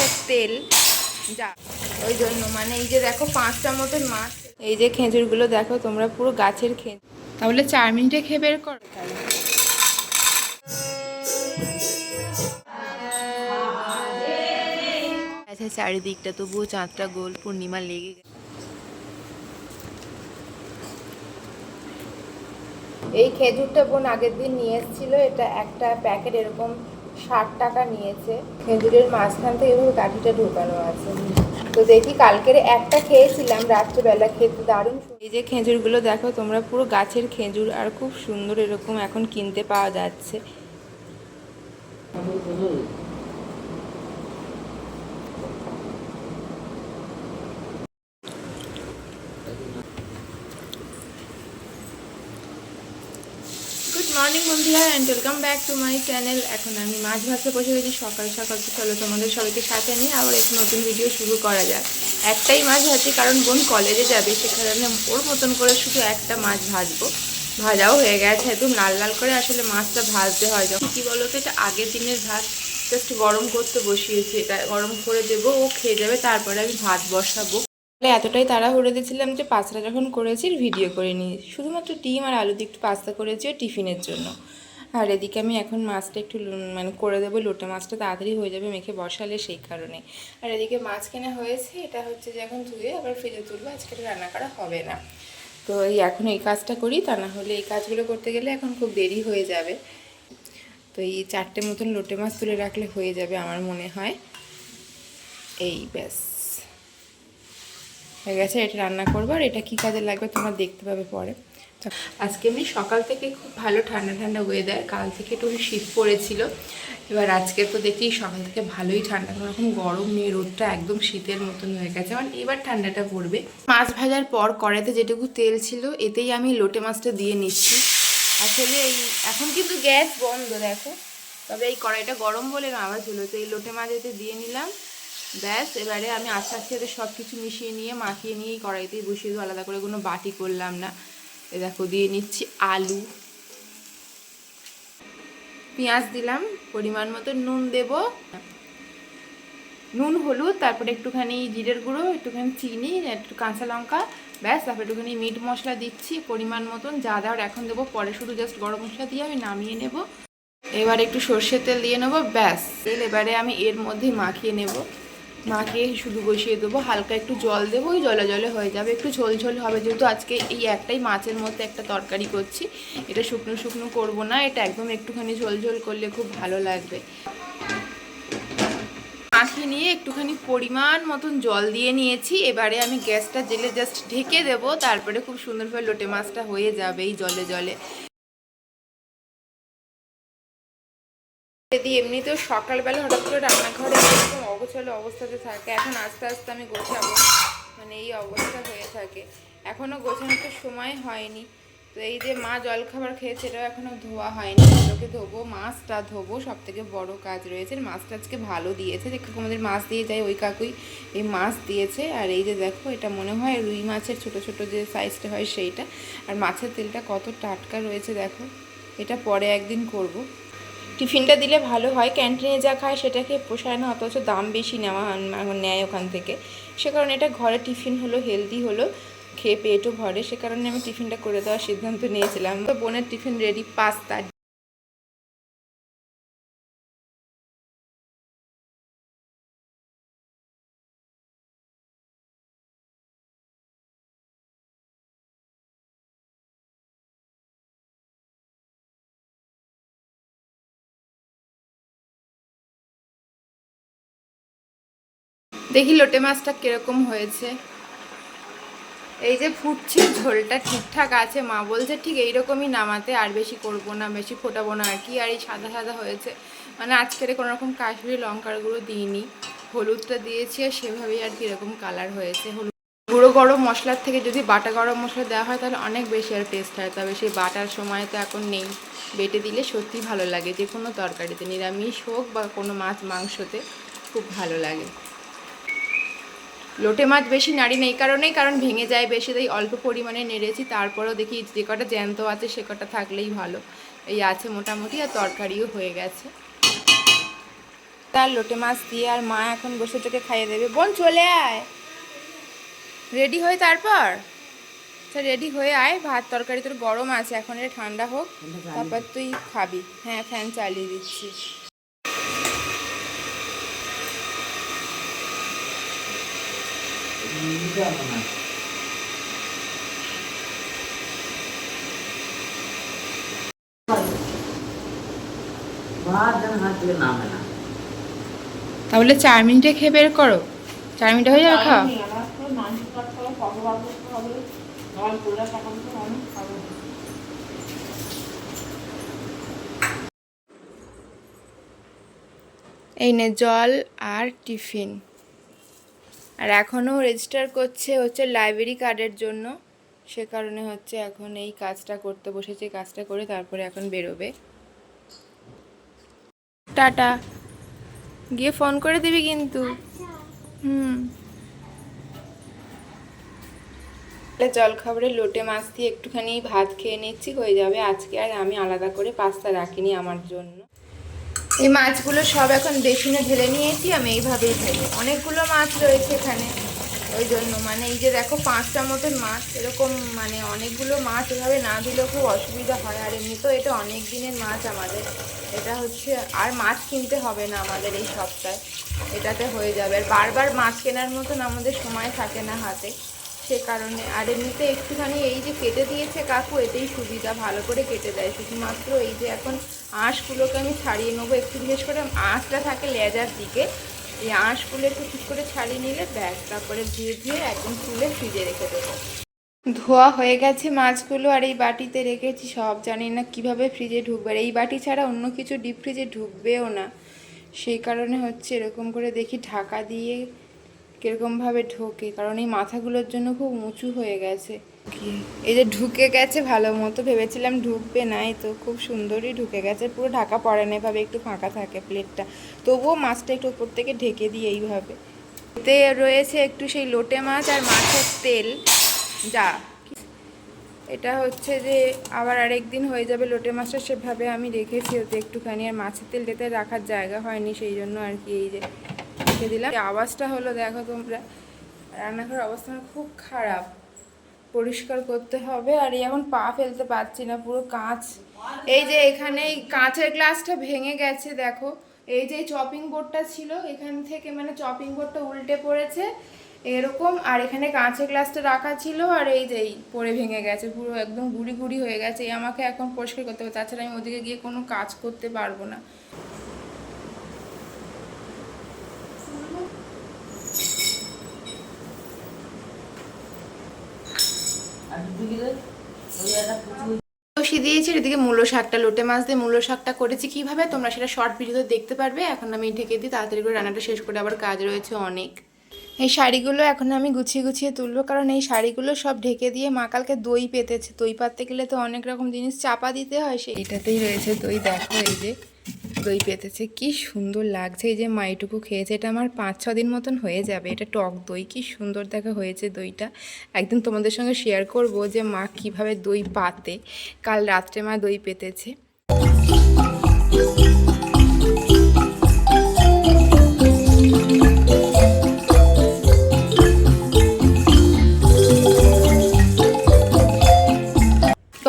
মাছের তেল। যা। ওই জন্য মানে এই যে দেখো পাঁচটা মতন মাছ। এই যে খেঁজুরগুলো দেখো, তোমরা পুরো গাছের খেঁজুর তাহলে চার মিনিটে খেয়ে বের করো আচ্ছা চারিদিকটা তবুও চাঁদটা গোল, পূর্ণিমা লেগে গেছে। এই খেজুরটা বোন আগের দিন নিয়ে এসেছিল, এটা একটা প্যাকেট এরকম ষাট টাকা নিয়েছে। খেঁজুরের মাঝখান থেকে এভাবে কাঠিটা ঢোকানো আছে। তো দেখি কালকের একটা খেয়েছিলাম, রাত্রেবেলা খেতে দারুণ এই যে খেঁজুরগুলো দেখো, তোমরা পুরো গাছের খেঁজুর আর খুব সুন্দর এরকম এখন কিনতে পাওয়া যাচ্ছে। গুড মর্নিং বন্ধুরা and welcome back to my channel এখন আমি মাছ ভাজতে বসে গেছি সকাল সকাল চলো তোমাদের সবাইকে সাথে নিয়ে আবার একটু নতুন ভিডিও শুরু করা যাক। একটাই মাছ ভাজি, কারণ বোন কলেজে যাবে সেখানে ওর মতন করে শুধু একটা মাছ ভাজবো। ভাজাও হয়ে গেছে, একদম লাল লাল করে আসলে মাছটা ভাজতে হয় যখন। কী বলো তো এটা আগের দিনের ভাত জাস্ট গরম করতে বসিয়েছি, এটা গরম করে দেবো, ও খেয়ে যাবে, তারপরে আমি ভাত বসাবো। তাহলে এতটাই তাড়াহুড়ো দিয়েছিলাম যে পাস্তা যখন করেছি ভিডিও করে নিই। শুধুমাত্র ডিম আর আলু দিয়ে একটু পাস্তা করেছি টিফিনের জন্য। আর এদিকে আমি এখন মাছটা একটু মানে করে দেবো, লোটে মাছটা তাড়াতাড়ি হয়ে যাবে মেখে বসালে সেই কারণে। আর এদিকে মাছ কেনা হয়েছে, এটা হচ্ছে যে এখন ধুয়ে আবার ফ্রিজে তুলবো, আজকে রান্না করা হবে না। তো এই এখন এই কাজটা করি, তা না হলে এই কাজগুলো করতে গেলে এখন খুব দেরি হয়ে যাবে। তো এই চারটে মতন লোটে মাছ তুলে রাখলে হয়ে যাবে আমার মনে হয়। এই ব্যাস। হয়ে গেছে, এটা রান্না করব। আর এটা কী কাজে লাগবে তোমরা দেখতে পাবে পরে। আজকে আমি সকাল থেকে খুব ভালো ঠান্ডা ঠান্ডা ওয়েদার কাল থেকে একটু শীত পড়েছিল। এবার আজকে তো দেখি সকাল থেকে ভালোই ঠান্ডা, কোনো রকম গরম নেই, রোদটা একদম শীতের মতন হয়ে গেছে। মানে এবার ঠান্ডাটা পড়বে। মাছ ভাজার পর কড়াইতে যেটুকু তেল ছিল, এতেই আমি লোটে মাছটা দিয়ে নিচ্ছি। আসলে এই, এখন কিন্তু গ্যাস বন্ধ, দেখো। তবে এই কড়াইটা গরম বলে না আওয়াজ হলো তো এই লোটে মাছ এতে দিয়ে নিলাম। ব্যাস, এবারে আমি আস্তে আস্তে সব কিছু মিশিয়ে নিয়ে, মাখিয়ে নিয়ে এই কড়াইতেই বসিয়ে দেবো। আলাদা করে কোনো বাটি করলাম না। এ দেখো, দিয়ে নিচ্ছি আলু। পেঁয়াজ দিলাম, পরিমাণ মতো নুন দেব। নুন, হলুদ, তারপরে একটুখানি জিরের গুঁড়ো, একটুখানি চিনি, একটু কাঁচা লঙ্কা, ব্যাস, তারপরে একটুখানি মিট মশলা দিচ্ছি। পরিমাণ মতন যা দেওয়ার এখন দেবো। পরে শুধু জাস্ট গরম মশলা দিয়ে আমি নামিয়ে নেব। এবার একটু সর্ষের তেল দিয়ে নেব, ব্যাস। তেল এবারে আমি এর মধ্যে মাখিয়ে নেব। মাখিয়ে শুধু বসিয়ে দেবো, হালকা একটু জল দেবো, ওই জলে জলে হয়ে যাবে, একটু ঝোল ঝোল হবে। যেহেতু আজকে এই একটাই মাছের মধ্যে একটা তরকারি করছি, এটা শুকনো শুকনো করব না, এটা একদম একটুখানি ঝোল ঝোল করলে খুব ভালো লাগবে। মাখিয়ে নিয়ে একটুখানি পরিমাণ মতন জল দিয়ে নিয়েছি, এবারে আমি গ্যাসটা জেলে জাস্ট ঢেকে দেবো, তারপরে খুব সুন্দরভাবে লোটে মাছটা হয়ে যাবে এই জলে জলে। যদি এমনিতেও সকালবেলা হঠাৎ করে রান্নাঘরে এরকম অগোছালো অবস্থাতে থাকে। এখন আস্তে আস্তে আমি গোছাবো। মানে এই অবস্থা হয়ে থাকে। এখনও গোছানোর তো সময় হয়নি। তো এই যে মা জলখাবার খেয়েছে, এটাও এখনও ধোয়া হয়নি। এগুলোকে ধোবো, মাছটা ধোবো। সব থেকে বড়ো কাজ রয়েছে। মাছটা আজকে ভালো দিয়েছে। যে কাকু আমাদের মাছ দিয়ে যায়, ওই কাকুই এই মাছ দিয়েছে। আর এই যে দেখো, এটা মনে হয় রুই মাছের ছোট ছোট যে সাইজটা হয় সেইটা। আর মাছের তেলটা কত টাটকা রয়েছে দেখো। এটা পরে একদিন করব। টিফিনটা দিলে ভালো হয়। ক্যান্টিনে যা খায় সেটা খেয়ে পোষায় না, অথচ দাম বেশি নেওয়া নেয় ওখান থেকে। সে কারণে এটা ঘরে টিফিন হলো, হেলদি হলো, খেয়ে পেটও ভরে। সে কারণে আমি টিফিনটা করে দেওয়ার সিদ্ধান্ত নিয়েছিলাম। তো বোনের টিফিন রেডি, পাস্তা। দেখি লোটে মাছটা কীরকম হয়েছে। এই যে ফুটছে, ঝোলটা ঠিকঠাক আছে। মা বলছে, ঠিক এইরকমই নামাতে, আর বেশি করব না, বেশি ফোটাবো না। আর কি, আর এই সাদা সাদা হয়েছে। মানে আজকের কোনো রকম কাশ্মীরি লঙ্কার গুঁড়ো দিইনি। হলুদটা দিয়েছি আর সেভাবেই আর কি এরকম কালার হয়েছে। হলুদ গুঁড়ো গরম মশলার থেকে যদি বাটা গরম মশলা দেওয়া হয়, তাহলে অনেক বেশি আর টেস্ট হয়। তবে সেই বাটার সময় তো এখন নেই। বেটে দিলে সত্যিই ভালো লাগে। যে কোনো তরকারিতে, নিরামিষ হোক বা কোনো মাছ মাংসতে, খুব ভালো লাগে। লোটে মাছ বেশি নাড়ি নেই কারণেই কারণ ভেঙে যায় বেশি তাই অল্প পরিমাণে নেড়েছি। তারপরেও দেখি যে কটা জ্যান্ত আছে সে কটা থাকলেই ভালো। এই আছে মোটামুটি আর তরকারিও হয়ে গেছে। তার লোটে মাছ দিয়ে আর মা এখন বসে তোকে খাইয়ে দেবে। বোন চলে আয়। রেডি হয়ে তারপর? আচ্ছা রেডি হয়ে আয়। ভাত তরকারি তোর গরম আছে এখন এটা ঠান্ডা হোক। তারপর তুই খাবি। হ্যাঁ ফ্যান চালিয়ে দিচ্ছি। তাহলে চার মিনিটে খেয়ে বের করো। চার মিনিটে হয়ে যাবে খাওয়া এই নে জল আর টিফিন। আর এখনও রেজিস্টার করছে হচ্ছে লাইব্রেরি কার্ডের জন্য। সে কারণে হচ্ছে এখন এই কাজটা করতে বসেছে কাজটা করে তারপরে এখন বেরোবে। টাটা। গিয়ে ফোন করে দিবি কিন্তু। হুম। জল খাবারে লোটে মাছ দিয়ে একটুখানি ভাত খেয়ে নিচ্ছি, হয়ে যাবে আজকে। আর আমি আলাদা করে পাস্তা রাখিনি আমার জন্য। এই মাছগুলো সব এখন বেসিনে ঢেলে নিয়েছি, আমি এইভাবেই খাই অনেকগুলো মাছ রয়েছে এখানে, ওই জন্য। মানে এই যে দেখো, পাঁচটা মতন মাছ, এরকম মানে অনেকগুলো মাছ এভাবে না দিলেও খুব অসুবিধা হয়। আর এমনিতেও এটা অনেক দিনের মাছ আমাদের। এটা হচ্ছে, আর মাছ কিনতে হবে না আমাদের এই সপ্তাহে। এটাতে হয়ে যাবে। আর বারবার মাছ কেনার মতন আমাদের সময় থাকে না হাতে। সে কারণে, আর এমনিতে একটুখানি এই যে কেটে দিয়েছে কাকু, এতেই সুবিধা। ভালো করে কেটে দেয়। শুধুমাত্র এই যে এখন আঁশগুলোকে আমি ছাড়িয়ে নেব একটু, বিশেষ করে আঁশটা থাকে লেজার দিকে। এই আঁশগুলো একটু ঠিক করে ছাড়িয়ে নিলে ব্যাস, তারপরে ধুয়ে ধুয়ে একদম তুলে ফ্রিজে রেখে দেবো। ধোয়া হয়ে গেছে মাছগুলো, আর এই বাটিতে রেখেছি সব, জানি না কীভাবে ফ্রিজে ঢুকবে। এই বাটি ছাড়া অন্য কিছু ডিপ ফ্রিজে ঢুকবেও না। সেই কারণে হচ্ছে এরকম করে দেখি ঢাকা দিয়ে কীরকমভাবে ঢোকে, কারণ এই মাথাগুলোর জন্য খুব উঁচু হয়ে গেছে। এই যে ঢুকে গেছে ভালো মতো, ভেবেছিলাম ঢুকবে না, এই তো খুব সুন্দরই ঢুকে গেছে। পুরো ঢাকা পড়ে না, এভাবে একটু ফাঁকা থাকে প্লেটটা। তবুও মাছটা একটু উপর থেকে ঢেকে দিই এইভাবে। এতে রয়েছে একটু সেই লোটে মাছ আর মাছের তেল। যা। এটা হচ্ছে যে আবার আরেক দিন হয়ে যাবে লোটে মাছটা, সেভাবে আমি রেখেছি ওতে একটুখানি। আর মাছের তেলটাতে রাখার জায়গা হয়নি, সেই জন্য আর কি এই যে রেখে দিলাম। আওয়াজটা হলো, দেখো তোমরা। রান্নাঘরের অবস্থা খুব খারাপ। পরিষ্কার করতে হবে আর এই এখন পা ফেলতে পারছি না, পুরো কাঁচ। এই যে এখানে কাঁচের গ্লাসটা ভেঙে গেছে, দেখো। এই যে চপিং বোর্ডটা ছিল, এখান থেকে মানে চপিং বোর্ডটা উল্টে পড়েছে এরকম, আর এখানে কাঁচের গ্লাসটা রাখা ছিল, আর এই যে পড়ে ভেঙে গেছে, পুরো একদম গুড়ি গুড়ি হয়ে গেছে। এই আমাকে এখন পরিষ্কার করতে হবে, তাছাড়া আমি ওদিকে গিয়ে কোনো কাজ করতে পারব না আর ঢুকি দে ওই একটা পুচু দিয়েছি এদিকে মূলো শাকটা, লোটে মাছ দিয়ে মূলো শাকটা করেছি। কীভাবে? তোমরা সেটা শর্ট ভিডিওতে দেখতে পারবে। এখন আমি ঢেকে দিই, তাড়াতাড়ি করে রান্নাটা শেষ করে আবার কাজ রয়েছে অনেক। এই শাড়িগুলো এখন আমি গুছিয়ে গুছিয়ে তুলবো, কারণ এই শাড়িগুলো সব ঢেকে দিয়ে মা কালকে দই পেতেছে। দই পাততে গেলে তো অনেক রকম জিনিস চাপা দিতে হয় সেইটাতেই রয়েছে দই, দেখো এই যে। দই পেতেছে, কি সুন্দর লাগছে। এই যে মাইটুকু খেয়েছে, এটা আমার পাঁচ, ছ দিন মতন হয়ে যাবে। এটা টক দই, কি সুন্দর দেখা হয়েছে দইটা। একদিন তোমাদের সঙ্গে শেয়ার করব যে মা কীভাবে দই পাতে। কাল রাত্রে মা দই পেতেছে।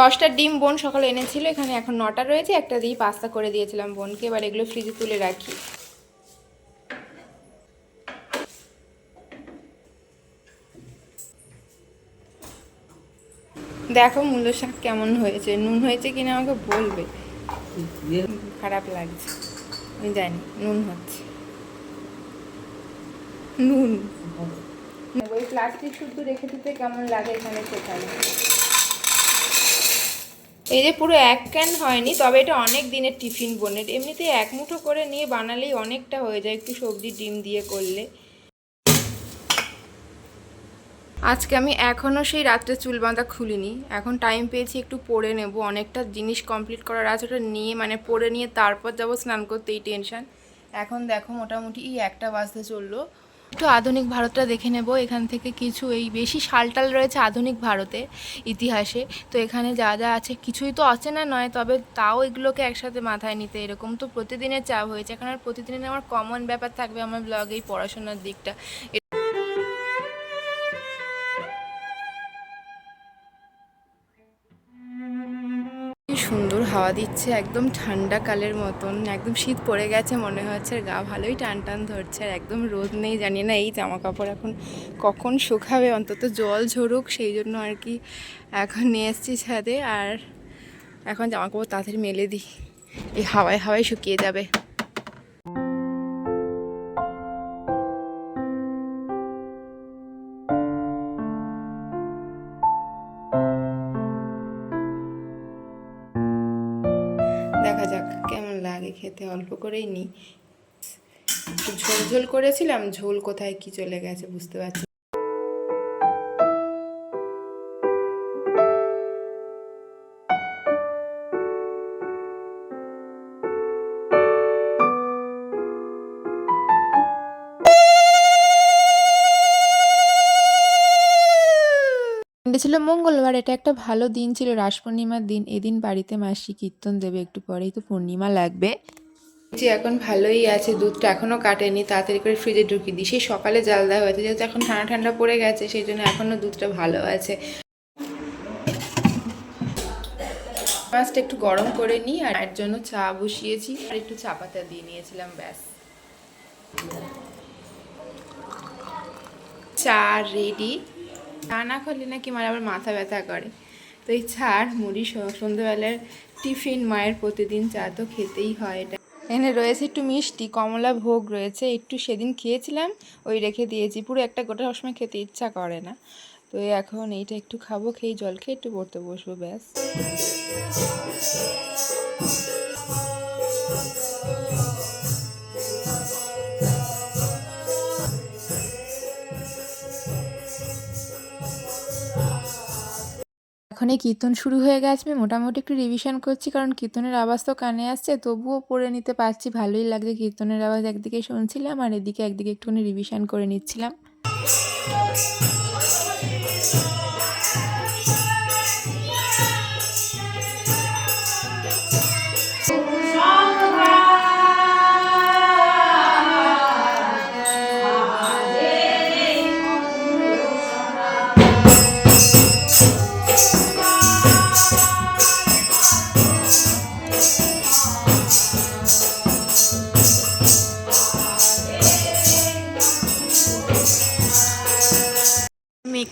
দশটা ডিম বোন সকালে এনেছিল, এখানে এখন নটা রয়েছে, একটা দিয়ে পাস্তা করে দিয়েছিলাম বোনকে, এবার এগুলো ফ্রিজে তুলে রাখি। দেখো মূল্য শাক কেমন হয়েছে, নুন হয়েছে কিনা আমাকে বলবে? খারাপ লাগছে, আমি জানি, নুন হচ্ছে। নুন। ওই প্লাস্টিক শুদ্ধ রেখে দিতে কেমন লাগে এখানে সেখানে এই যে পুরো এক ক্যান হয়নি, তবে এটা অনেক দিনের টিফিন বোনের। এমনিতে এক মুঠো করে নিয়ে বানালেই অনেকটা হয়ে যায়, একটু সবজি ডিম দিয়ে করলে। আজকে আমি এখনও সেই রাত্রে চুল বাঁধা খুলিনি। এখন টাইম পেয়েছি একটু পরে নেব। অনেকটা জিনিস কমপ্লিট করার আছে, ওটা নিয়ে মানে পরে নিয়ে তারপর যাব স্নান করতে, এই টেনশন এখন দেখো মোটামুটি এই একটা বাজতে চলল। একটু আধুনিক ভারতটা দেখে নেব। এখান থেকে কিছু এই বেশি সালটাল রয়েছে আধুনিক ভারতে, ইতিহাসে। তো এখানে যা যা আছে, কিছুই তো অচেনা নয়, তবে তাও এগুলোকে একসাথে মাথায় নিতে এরকম তো প্রতিদিনের চাপ হয়েছে। এখন আর প্রতিদিনের আমার কমন ব্যাপার থাকবে আমার ব্লগে এই পড়াশোনার দিকটা। হাওয়া দিচ্ছে একদম ঠান্ডা কালের মতন, একদম শীত পড়ে গেছে মনে হচ্ছে গা ভালোই টান টান ধরছে, আর একদম রোদ নেই, জানি না এই জামা কাপড় এখন কখন শুকাবে, অন্তত জল ঝরুক, সেই জন্য আর কি এখন নিয়ে এসছি ছাদে, আর এখন জামা কাপড় তাড়াতাড়ি মেলে দিই। এই হাওয়ায় হাওয়ায় শুকিয়ে যাবে। লাগে খেতে অল্প করেই নিই ঝোল ঝোল করেছিলাম, ঝোল কোথায় কি চলে গেছে বুঝতে পারছি ছিল মঙ্গলবার, এটা একটা ভালো দিন ছিল, রাস পূর্ণিমার দিন। এদিন বাড়িতে মাসি কীর্তন দেবে, একটু পরেই তো পূর্ণিমা লাগবে। যে এখন ভালোই আছে, দুধটা এখনও কাটেনি, তাড়াতাড়ি করে ফ্রিজে ঢুকিয়ে দিই। সেই সকালে জাল দেওয়া হয়েছে, যেহেতু এখন ঠান্ডা ঠান্ডা পড়ে গেছে, সেই জন্য এখনও দুধটা ভালো আছে। মাছটা একটু গরম করে নিই, আর এর জন্য চা বসিয়েছি, আর একটু চা পাতা দিয়ে নিয়েছিলাম, ব্যাস। চা রেডি চা না খেলে নাকি মানে আবার মাথা ব্যথা করে। তো এই আর মুড়ি সন্ধ্যেবেলার টিফিন মায়ের প্রতিদিন চা তো খেতেই হয় এটা। এখানে রয়েছে একটু মিষ্টি, কমলা ভোগ রয়েছে, একটু সেদিন খেয়েছিলাম, ওই রেখে দিয়েছি, পুরো একটা গোটা সবসময় খেতে ইচ্ছা করে না। তো এখন এইটা একটু খাব, খেয়ে জল খেয়ে একটু পড়তে বসবো, ব্যাস। এই কীর্তন শুরু হয়ে গেছে। আমি মোটামুটি একটু রিভিশন করছি, কারণ কীর্তনের আওয়াজ তো কানে আসছে, তবুও পড়ে নিতে পারছি। ভালোই লাগছে কীর্তনের আওয়াজ, একদিকে শুনছিলাম আর এদিকে একদিকে একটুখানি রিভিশন করে নিচ্ছিলাম।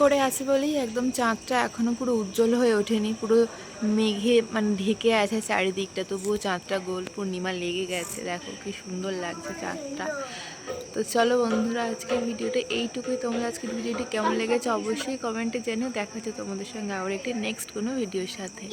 করে আছে বলেই একদম চাঁদটা এখনও পুরো উজ্জ্বল হয়ে ওঠেনি, পুরো মেঘে মানে ঢেকে আছে চারিদিকটা, তবুও চাঁদটা গোল, পূর্ণিমা লেগে গেছে, দেখো কি সুন্দর লাগছে চাঁদটা। তো চলো বন্ধুরা, আজকের ভিডিওটা এইটুকুই, তোমরা আজকের ভিডিওটি কেমন লেগেছে অবশ্যই কমেন্টে জেনে দেখা তোমাদের সঙ্গে আবার একটি নেক্সট কোনো ভিডিওর সাথে।